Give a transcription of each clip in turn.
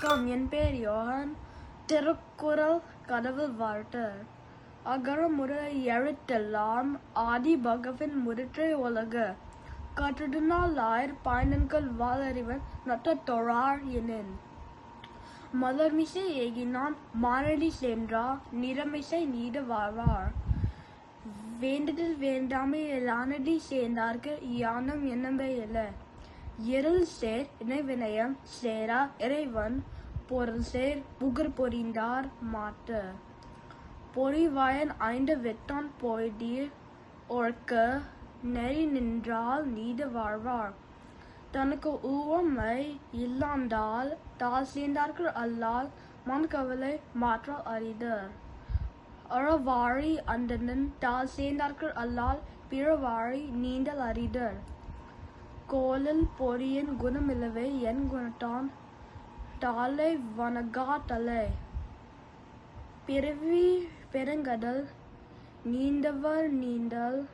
வணக்கம் என் பேர் யோகன் திருக்குறள் கடவுள் வாழ்த்து அகர முறை எழுத்தெல்லாம் ஆதி பகவன் முறிற்றை உலக கற்றுடினால் ஆயர் பயணங்கள் வாழறிவன் நட்ட தொழார் எனின். மலர்மிசை ஏகினான் மாரடி சென்றா நிறமிசை நீடு வாழ்வார். வேண்டுதல் வேண்டாமை இலானடி சேர்ந்தார்கள் யானம் என்னம்பை இல்லை. எருள் சேர் இணைவினயம் சேரா இறைவன் பொருள் சேர் புகர் பொறிந்தார் மாட்டு பொறிவாயன் ஐந்து வெட்டான் போய்தீர் ஒர்க்க நெறி நின்றால் நீடு வாழ்வார். தனக்கு ஊவமை இல்லாண்டால் தால் சேர்ந்தார்கள் அல்லால் மண் கவலை மாற்ற அரிதர் அறவாழி அந்தனன் தால் சேர்ந்தார்கள் அல்லால் பிறவாழி நீந்தல் அரிதர் கோலில் பொறியின் குணமில்லவே என் குணத்தான் தாலை வணகா தலை பிறவி பெருங்கடல் நீண்டவர் நீண்டல்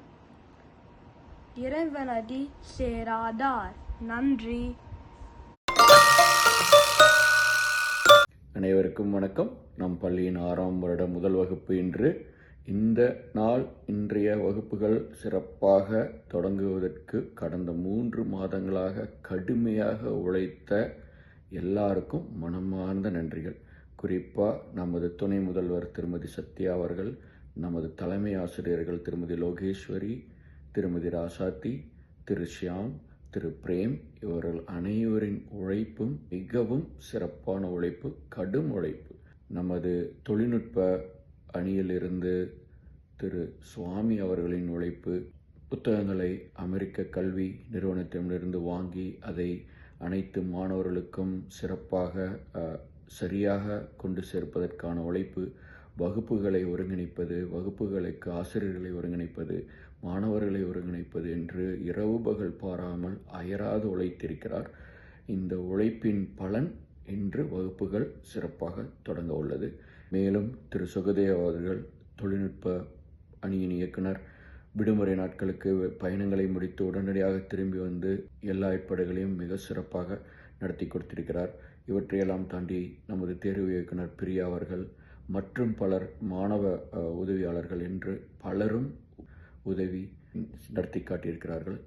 இறைவனடி சேராதார். நன்றி. அனைவருக்கும் வணக்கம். நம் பள்ளியின் ஆறாம் வருட முதல் வகுப்பு இன்று இந்த நாள் இன்றைய வகுப்புகள் சிறப்பாக தொடங்குவதற்கு கடந்த மூன்று மாதங்களாக கடுமையாக உழைத்த எல்லாருக்கும் மனமார்ந்த நன்றிகள். குறிப்பாக நமது துணை முதல்வர் திருமதி சத்யா அவர்கள் நமது தலைமை ஆசிரியர்கள் திருமதி லோகேஸ்வரி திருமதி ராசாத்தி திரு ஷியாம் திரு பிரேம் இவர்கள் அனைவரின் உழைப்பும் மிகவும் சிறப்பான உழைப்பு கடும் உழைப்பு. நமது தொழில்நுட்ப அணியிலிருந்து திரு சுவாமி அவர்களின் உழைப்பு புத்தகங்களை அமெரிக்க கல்வி நிறுவனத்திடமிருந்து வாங்கி அதை அனைத்து மாணவர்களுக்கும் சிறப்பாக சரியாக கொண்டு சேர்ப்பதற்கான உழைப்பு வகுப்புகளை ஒருங்கிணைப்பது வகுப்புகளுக்கு ஆசிரியர்களை ஒருங்கிணைப்பது மாணவர்களை ஒருங்கிணைப்பது என்று இரவு பகல் பாராமல் அயராது உழைத்திருக்கிறார். இந்த உழைப்பின் பலன் இன்று வகுப்புகள் சிறப்பாக தொடங்க உள்ளது. மேலும் திரு. சுகதேவ் அவர்கள் தொழில்நுட்ப அணியின் இயக்குனர். விடுமுறை நாட்களுக்கு பயணங்களை முடித்து உடனடியாக திரும்பி வந்து எல்லா ஏற்பாடுகளையும் மிக சிறப்பாக நடத்தி கொடுத்திருக்கிறார். இவற்றையெல்லாம் தாண்டி நமது தேர்வு இயக்குனர் பிரியா அவர்கள் மற்றும் பலர் மாணவ உதவியாளர்கள் என்று பலரும் உதவி நடத்தி காட்டியிருக்கிறார்கள்.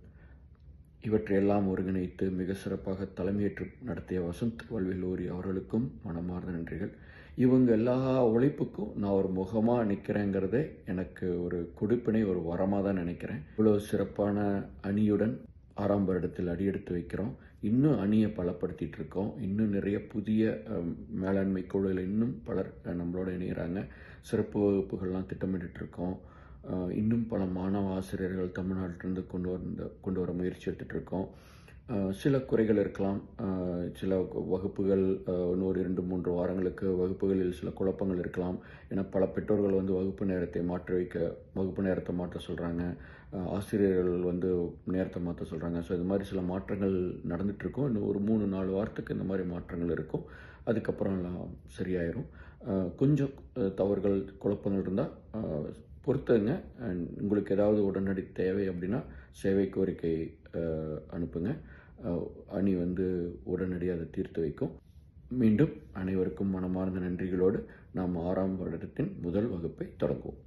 இவற்றையெல்லாம் ஒருங்கிணைத்து மிக சிறப்பாக தலைமையேற்று நடத்திய வசந்த் வல்விலூரி அவர்களுக்கும் மனமார்ந்த நன்றிகள். இவங்க எல்லா உழைப்புக்கும் நான் ஒரு முகமாக நிற்கிறேங்கிறதே எனக்கு ஒரு கொடுப்பினை ஒரு வரமாக தான் நினைக்கிறேன். இவ்வளோ சிறப்பான அணியுடன் ஆறாம் வருடத்தில் அடியெடுத்து வைக்கிறோம். இன்னும் அணியை பலப்படுத்திகிட்டு இருக்கோம். இன்னும் நிறைய புதிய மேலாண்மை குழுவில் இன்னும் பலர் நம்மளோட இணைகிறாங்க. சிறப்பு வகுப்புகள்லாம் திட்டமிட்டுட்டு இருக்கோம். இன்னும் பல மாணவ ஆசிரியர்கள் தமிழ்நாட்டிலிருந்து கொண்டு வந்த கொண்டு வர முயற்சி எடுத்துகிட்ருக்கோம் சில குறைகள் இருக்கலாம். சில வகுப்புகள் இன்னொரு இரண்டு மூன்று வாரங்களுக்கு வகுப்புகளில் சில குழப்பங்கள் இருக்கலாம். ஏன்னா பல பெற்றோர்கள் வந்து வகுப்பு நேரத்தை மாற்றி வைக்க வகுப்பு நேரத்தை மாற்ற சொல்கிறாங்க ஆசிரியர்கள் வந்து நேரத்தை மாற்ற சொல்கிறாங்க ஸோ இது மாதிரி சில மாற்றங்கள் நடந்துட்டு இருக்கும். இன்னும் ஒரு மூணு நாலு வாரத்துக்கு இந்த மாதிரி மாற்றங்கள் இருக்கும். அதுக்கப்புறம் எல்லாம் சரியாயிரும் கொஞ்சம் தவறுகள் குழப்பங்கள் இருந்தால் பொறுத்துங்க. அண்ட் உங்களுக்கு ஏதாவது உடனடி தேவை அப்படின்னா சேவை கோரிக்கை அனுப்புங்க. அணி வந்து உடனடியாக அதை தீர்த்து வைக்கும். மீண்டும் அனைவருக்கும் மனமார்ந்த நன்றிகளோடு நாம் ஆறாம் வருடத்தின் முதல் வகுப்பை தொடங்குவோம்.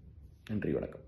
நன்றி வணக்கம்.